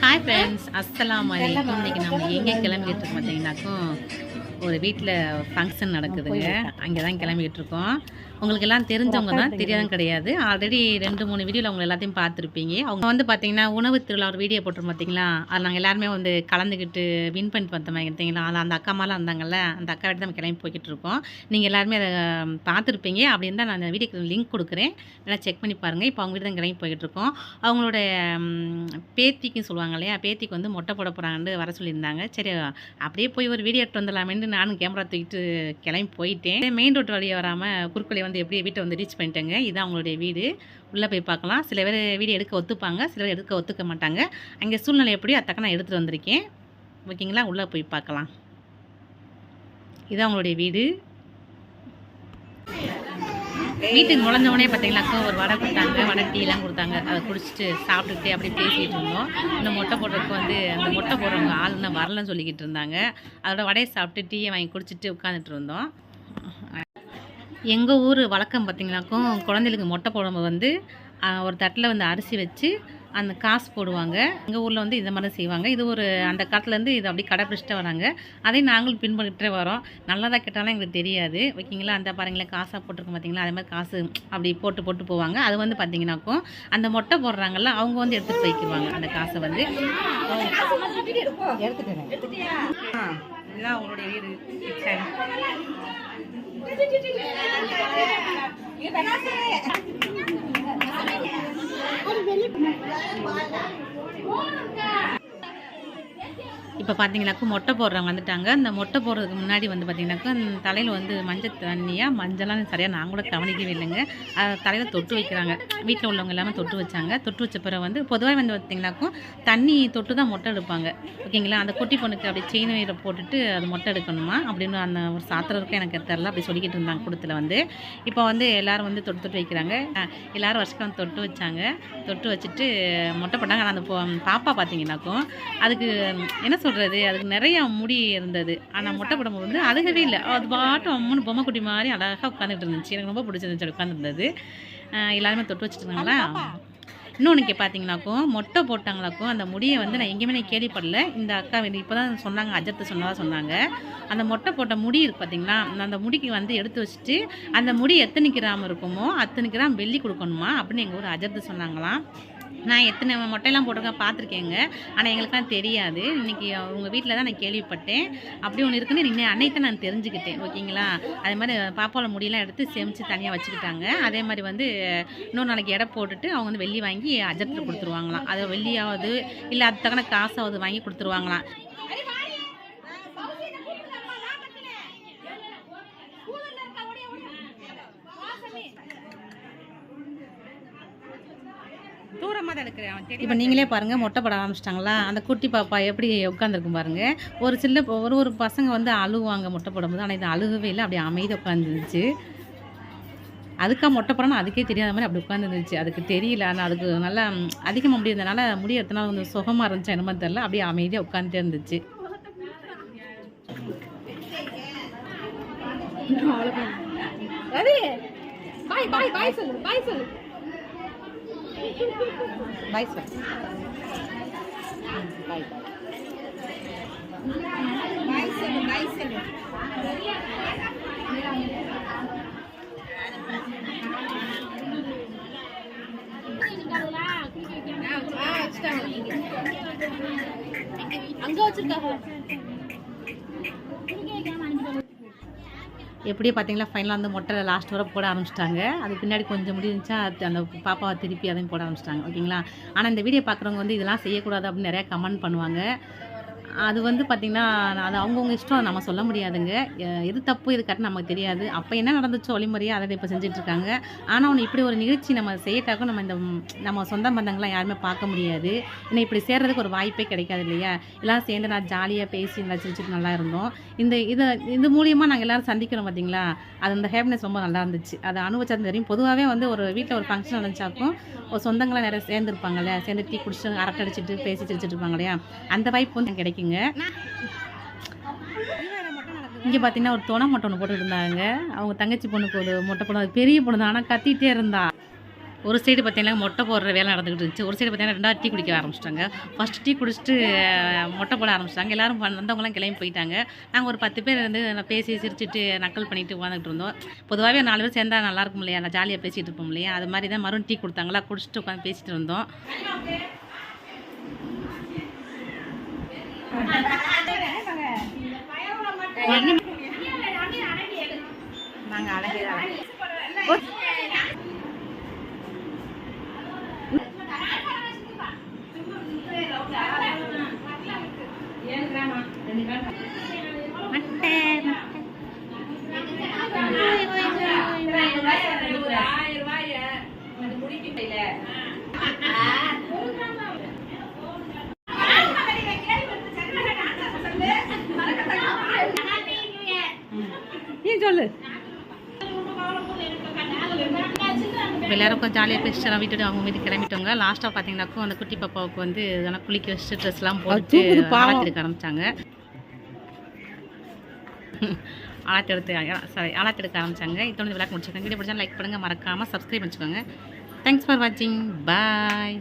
Hi friends அஸ்லாம் வலைக்கும் இன்னைக்கு நம்ம எங்கே கிளம்பிக்கிட்டு இருக்கோம் பார்த்தீங்கன்னாக்கும் ஒரு வீட்டில் ஃபங்க்ஷன் நடக்குதுங்க. அங்கே தான் கிளம்பிட்டு இருக்கோம். உங்களுக்கு எல்லாம் தெரிஞ்சவங்க தான் தெரியாதும் கிடையாது. ஆல்ரெடி ரெண்டு மூணு வீடியோவில் அவங்க எல்லாத்தையும் பார்த்துருப்பீங்க. அவங்க வந்து பார்த்தீங்கன்னா உணவு திருவிழா ஒரு வீடியோ போட்டிருப்போம் பார்த்தீங்களா அது நாங்கள் எல்லாருமே வந்து கலந்துக்கிட்டு வின் பண்ணிட்டு வந்தோம் பார்த்தீங்களா அது அந்த அக்கா மாதிரிலாம் இருந்தாங்கல்ல அந்த அக்கா வீட்டு நம்ம கிளம்பி போய்கிட்டு இருக்கோம். நீங்கள் எல்லாருமே அதை பார்த்துருப்பீங்க. அப்படி இருந்தால் நான் அந்த வீடியோக்கு லிங்க் கொடுக்குறேன். எல்லாம் செக் பண்ணி பாருங்கள் இப்போ அவங்க வீடு தான் கிளம்பி போய்கிட்டு இருக்கோம். அவங்களோட ம், பேத்திக்கும் சொல்லுவாங்க இல்லையா? பேத்திக்கு வந்து மொட்டை போட போகிறாங்கன்னு வர சொல்லியிருந்தாங்க. சரி அப்படியே போய் ஒரு வீடியோ எடுத்து வந்துடலாமேன்னு நானும் கேமரா தூக்கிட்டு கிளம்பி போயிட்டேன். மெயின் ரோட்டு வழியாக வராமல் குறுக்கோலை வந்து எப்படி வீட்டை வந்து ரீச் பண்ணிட்டேங்க. இதுதான் அவங்களுடைய வீடு. உள்ளே போய் பார்க்கலாம். சில பேர் வீடியோ எடுக்க ஒத்துப்பாங்க சில பேர் எடுக்க ஒத்துக்க மாட்டாங்க. அங்கே சூழ்நிலை எப்படியோ அத்தக்க நான் எடுத்துகிட்டு வந்திருக்கேன். ஓகேங்களா? உள்ளே போய் பார்க்கலாம். இதுதான் அவங்களுடைய வீடு. வீட்டுக்கு நுழைஞ்சவொடனே பார்த்தீங்கன்னாக்கா ஒரு வடை கொடுத்தாங்க. வடை டீலாம் கொடுத்தாங்க. அதை குடிச்சிட்டு சாப்பிட்டுட்டு அப்படியே பேசிகிட்டு இருந்தோம். இந்த மொட்டை போடுறதுக்கு வந்து அந்த மொட்டை போடுறவங்க ஆள் இன்னும் வரலன்னு சொல்லிக்கிட்டு இருந்தாங்க. அதோட வடையை சாப்பிட்டு டீயை வாங்கி குடிச்சிட்டு உட்காந்துட்டு இருந்தோம். எங்கள் ஊர் வழக்கம் பார்த்தீங்கன்னாக்கும் குழந்தைகளுக்கு மொட்டை போடும்போது வந்து ஒரு தட்டில் வந்து அரிசி வச்சு அந்த காசு போடுவாங்க. எங்கள் ஊரில் வந்து இந்த மாதிரி செய்வாங்க. இது ஒரு அந்த காலத்துலேருந்து இது அப்படி கடைப்பிடிச்சிட்டு வராங்க. அதை நாங்களும் பின்பற்றிட்டே வரோம். நல்லதா கெட்டாலும் எங்களுக்கு தெரியாது. ஓகேங்களா அந்த பாருங்களேன் காசாக போட்டிருக்கோம் பார்த்தீங்களா அதே மாதிரி காசு அப்படி போட்டு போட்டு போவாங்க. அது வந்து பார்த்தீங்கன்னாக்கும் அந்த மொட்டை போடுறாங்கல்ல அவங்க வந்து எடுத்துகிட்டு போய்க்குவாங்க. அந்த காசை வந்து. இதுதான் அவங்களுடைய வீடு கிச்சன் இப்போ பார்த்தீங்கன்னாக்கா மொட்டை போடுறவங்க வந்துட்டாங்க. அந்த மொட்டை போடுறதுக்கு முன்னாடி வந்து பார்த்தீங்கன்னாக்கா தலையில் வந்து மஞ்சள் தண்ணியாக மஞ்சளாம் சரியாக நான் கூட கவனிக்கவே இல்லைங்க அதை தலையில் தொட்டு வைக்கிறாங்க. வீட்டில் உள்ளவங்க எல்லாமே தொட்டு வச்சாங்க. தொட்டு வச்ச பிறகு வந்து பொதுவாக வந்து பார்த்தீங்கன்னாக்கும் தண்ணி தொட்டு தான் மொட்டை எடுப்பாங்க. ஓகேங்களா? அந்த குட்டி பொண்ணுக்கு அப்படி செயின் வயிறை போட்டுட்டு அது மொட்டை எடுக்கணுமா? அப்படின்னு அந்த ஒரு சாத்திரம் இருக்கும் எனக்கு தெரில அப்படி சொல்லிக்கிட்டு இருந்தாங்க கூடத்தில் வந்து. இப்போ வந்து எல்லாரும் வந்து தொட்டு தொட்டு வைக்கிறாங்க. எல்லோரும் வருஷம் வந்து தொட்டு வச்சாங்க. தொட்டு வச்சுட்டு மொட்டை போட்டாங்க. ஆனால் அந்த பாப்பா பார்த்தீங்கன்னாக்கும் அதுக்கு என்ன சொல்கிறது அதுக்கு நிறையா முடி இருந்தது. ஆனால் மொட்டை போடும்போது வந்து அழுகவே இல்லை. அது பாட்டும் அம்முன்னு பொம்மை குட்டி மாதிரி அழகாக உட்காந்துட்டு இருந்துச்சு. எனக்கு ரொம்ப பிடிச்சிருந்துச்சு உட்காந்துருந்தது எல்லாருமே தொட்டு வச்சுருந்தாங்களா இன்னொன்று பார்த்தீங்கன்னாக்கும் மொட்டை போட்டாங்களாக்கும் அந்த முடியை வந்து நான் எங்கேயுமே நான் கேள்விப்படல. இந்த அக்கா வந்து இப்போ தான் சொன்னாங்க அஜத்து சொன்னதாக சொன்னாங்க. அந்த மொட்டை போட்ட முடி இருக்கு பார்த்தீங்களா அந்த முடிக்கு வந்து எடுத்து வச்சுட்டு அந்த முடி எத்தனை கிராம் இருக்குமோ அத்தனை கிராம் வெள்ளி கொடுக்கணுமா அப்படின்னு எங்கள் ஊர் அஜத்து சொன்னாங்களாம். நான் எத்தனை மொட்டையெல்லாம் போட்டிருக்கேன் பார்த்துருக்கேங்க. ஆனால் எங்களுக்குலாம் தெரியாது. இன்றைக்கி உங்கள் வீட்டில் தான் நான் கேள்விப்பட்டேன். அப்படி ஒன்று இருக்குன்னு இன்னும் அன்னைக்கு நான் தெரிஞ்சுக்கிட்டேன். ஓகேங்களா? அதே மாதிரி பாப்பாவோட முடியெல்லாம் எடுத்து சேமித்து தனியாக வச்சுக்கிட்டாங்க. அதே மாதிரி வந்து இன்னொரு நாளைக்கு எடை போட்டுட்டு அவங்க வந்து வெள்ளி வாங்கி அஜத்தில் கொடுத்துருவாங்களாம். அதை வெள்ளியாவது இல்லை அது தக்கன காசாவது வாங்கி கொடுத்துருவாங்களாம். இப்போ நீங்களே பாருங்கள் மொட்டை போட ஆரம்பிச்சிட்டாங்களா? அந்த குட்டி பாப்பா எப்படி உட்காந்துருக்கும் பாருங்க. ஒரு சில ஒரு ஒரு பசங்க வந்து அழுவாங்க மொட்டை போடும்போது ஆனால் இது அழுகவே இல்லை அப்படியே அமைதி உட்காந்துருந்துச்சு அதுக்காக மொட்டை போடணும் அதுக்கே தெரியாத மாதிரி அப்படி உட்காந்துருந்துச்சு அதுக்கு தெரியல ஆனால் அதுக்கு நல்லா அதிகமாக முடி இருந்தனால முடி எத்தனை கொஞ்சம் சுகமாக இருந்துச்சு என்னமோ தெரியல அப்படியே அமைதியாக உட்காந்துட்டே இருந்துச்சு. பாய் பாய் பாய் சொல்லு பாய் சொல்லு. பாய் சார் பாய் பாய் சொல்லு பாய் சொல்லு ஆ, வச்சுட்டாங்க. அங்க வச்சிருக்காங்க எப்படியே பார்த்தீங்களா ஃபைனலாக வந்து மொட்டை லாஸ்ட் வரை போட ஆரம்பிச்சிட்டாங்க. அதுக்கு பின்னாடி கொஞ்சம் முடிஞ்சுச்சா அந்த பாப்பாவை திருப்பி அதையும் போட ஆரம்பிச்சிட்டாங்க ஓகேங்களா? ஆனால் இந்த வீடியோ பார்க்குறவங்க வந்து இதெல்லாம் செய்யக்கூடாது அப்படின்னு நிறையா கமெண்ட் பண்ணுவாங்க. அது வந்து பார்த்திங்கன்னா அது அவங்கவுங்க இஷ்டம் நம்ம சொல்ல முடியாதுங்க. எது தப்பு இது கரெக்ட் நமக்கு தெரியாது. அப்போ என்ன நடந்துச்சோ ஒளிமுறையாக அதை இப்போ செஞ்சிட்ருக்காங்க. ஆனால் ஒன்று இப்படி ஒரு நிகழ்ச்சி நம்ம செய்யட்டாக்கும் நம்ம இந்த நம்ம சொந்த பந்தங்கள்லாம் யாருமே பார்க்க முடியாது. ஏன்னா இப்படி சேர்றதுக்கு ஒரு வாய்ப்பே கிடைக்காது இல்லையா? எல்லாம் சேர்ந்து நான் ஜாலியாக பேசி நல்லா சிரிச்சிட்டு நல்லா இருந்தோம். இந்த இதை இது மூலியமாக நாங்கள் எல்லாரும் சந்திக்கிறோம் பார்த்தீங்களா அது அந்த ஹேப்பினஸ் ரொம்ப நல்லா இருந்துச்சு. அதை அனுபவிச்சது தெரியும். பொதுவாகவே வந்து ஒரு வீட்டில் ஒரு ஃபங்க்ஷன் நடந்துச்சாக்கும் ஒரு சொந்தங்களாம் நிறைய சேர்ந்துருப்பாங்கல்ல சேர்ந்து டீ குடிச்சு அரட்டை அடிச்சுட்டு பேசி சிரிச்சிட்டு இருப்பாங்க இல்லையா? அந்த வாய்ப்பு வந்து இருக்குங்க இங்கே பார்த்தீங்கன்னா ஒரு துணை மொட்டை ஒன்று போட்டுட்டு இருந்தாங்க அவங்க தங்கச்சி பொண்ணுக்கு ஒரு மொட்டை பொண்ணு பெரிய பொண்ணு தான். ஆனால் கத்திகிட்டே இருந்தா. ஒரு சைடு பார்த்தீங்கன்னா மொட்டை போடுற வேலை நடந்துகிட்டு இருந்துச்சு. ஒரு சைடு பார்த்தீங்கன்னா ரெண்டாவது டீ குடிக்க ஆரம்பிச்சிட்டாங்க. ஃபஸ்ட்டு டீ குடிச்சிட்டு மொட்டை போட ஆரம்பிச்சிட்டாங்க. எல்லாரும் வந்தவங்களாம் கிளம்பி போயிட்டாங்க. நாங்கள் ஒரு பத்து பேர் இருந்து பேசி சிரிச்சிட்டு நக்கல் பண்ணிட்டு உட்காந்துட்டு இருந்தோம். பொதுவாகவே நாலு பேர் சேர்ந்தா நல்லா இருக்கும் இல்லையா? நான் ஜாலியாக பேசிகிட்டு இருப்போம் இல்லையா? அது மாதிரி தான் மறுபடியும் டீ கொடுத்தாங்களா? குடிச்சிட்டு உட்காந்து பேசிகிட்டு இருந்தோம். நாங்கள் அழகே ஏன் சொல்லு இப்போ எல்லாரும் கொஞ்சம் ஜாலியாக பேசிட்டு விட்டுட்டு அவங்க மீது கிளம்பிட்டவங்க. லாஸ்ட்டாக பார்த்தீங்கன்னாக்கும் அந்த குட்டி பாப்பாவுக்கு வந்து இதெல்லாம் குளிக்க வச்சுட்டு ட்ரெஸ்லாம் போட்டு ஆளாத்தி ஆரம்பிச்சாங்க. ஆளாத்தி எடுத்து சாரி ஆளாத்தி எடுக்க ஆரம்பிச்சாங்க. இதோட விளக்கு முடிச்சிருக்காங்க வீடியோ பிடிச்சா லைக் பண்ணுங்கள் மறக்காமல் சப்ஸ்கிரைப் பண்ணிச்சுக்கோங்க. தேங்க்ஸ் ஃபார் வாட்சிங் பாய்